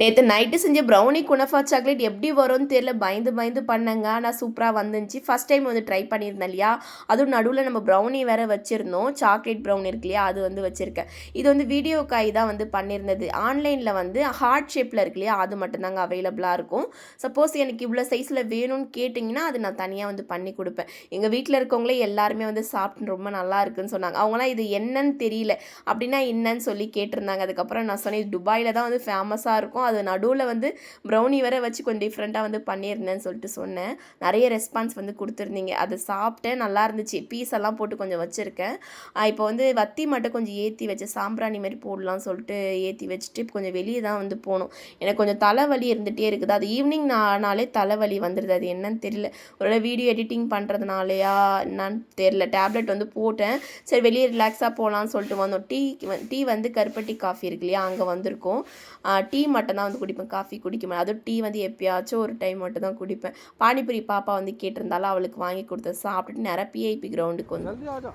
நேற்று நைட்டு செஞ்ச brownie குனஃபா chocolate எப்படி வரும்னு தெரியல. பயந்து பயந்து பண்ணங்க. ஆனால் சூப்பராக வந்துச்சு. ஃபஸ்ட் டைம் வந்து ட்ரை பண்ணியிருந்தேன் இல்லையா? அதுவும் நடுவில் நம்ம ப்ரௌனி வேறு வச்சுருந்தோம். சாக்லேட் ப்ரௌனி இருக்கு இல்லையா? அது வந்து வச்சுருக்கேன். இது வந்து வீடியோ காய் தான் வந்து பண்ணியிருந்தது. ஆன்லைனில் வந்து ஹார்ட் ஷேப்பில் இருக்கு இல்லையா? அது மட்டும்தாங்க அவைலபிளாக இருக்கும். சப்போஸ் எனக்கு இவ்வளோ சைஸில் வேணும்னு கேட்டிங்கன்னா அது நான் தனியாக வந்து பண்ணி கொடுப்பேன். எங்கள் வீட்டில் இருக்கவங்களே எல்லாருமே வந்து சாப்பிட்டு ரொம்ப நல்லா இருக்குன்னு சொன்னாங்க. அவங்களாம் இது என்னன்னு தெரியல. அப்படின்னா என்னன்னு சொல்லி கேட்டிருந்தாங்க. அதுக்கப்புறம் நான் சொன்னேன் இது துபாயில் தான் வந்து ஃபேமஸாக இருக்கும். அது நடுவில் வந்து ப்ரௌனி வர வச்சு கொஞ்சம் டிஃப்ரெண்ட்டாக வந்து பண்ணியிருந்தேன்னு சொல்லிட்டு சொன்னேன். நிறைய ரெஸ்பான்ஸ் வந்து கொடுத்துருந்தீங்க. அதை சாப்பிட்டேன் நல்லா இருந்துச்சு. பீஸ் எல்லாம் போட்டு கொஞ்சம் வச்சுருக்கேன். இப்போ வந்து வத்தி மட்டும் கொஞ்சம் ஏற்றி வச்சு சாம்பிராணி மாதிரி போடலாம்னு சொல்லிட்டு ஏற்றி வச்சுட்டு கொஞ்சம் வெளியே தான் வந்து போகணும். எனக்கு கொஞ்சம் தலைவலி இருந்துகிட்டே இருக்குது. அது ஈவினிங் ஆனாலே தலைவலி வந்துடுது அது என்னன்னு தெரியல. ஒரு வீடியோ எடிட்டிங் பண்ணுறதுனாலையா என்னன்னு தெரியல. டேப்லெட் வந்து போட்டேன். சரி வெளியே ரிலாக்ஸாக போகலான்னு சொல்லிட்டு வந்தோம். டீ டீ வந்து கருப்பட்டி காஃபி இருக்கு இல்லையா அங்கே வந்திருக்கோம். டீ மட்டும் மட்டும்தான் வந்து குடிப்பேன். காஃபி குடிக்க மாட்டேன் அதுவும் டீ வந்து எப்பயாச்சும் ஒரு டைம் மட்டும் தான் குடிப்பேன். பானிபூரி பாப்பா வந்து கேட்டிருந்தாலும் அவளுக்கு வாங்கி கொடுத்து சாப்பிட்டுட்டு நிரப்பியே பிஐபி கிரவுண்டுக்கு வந்து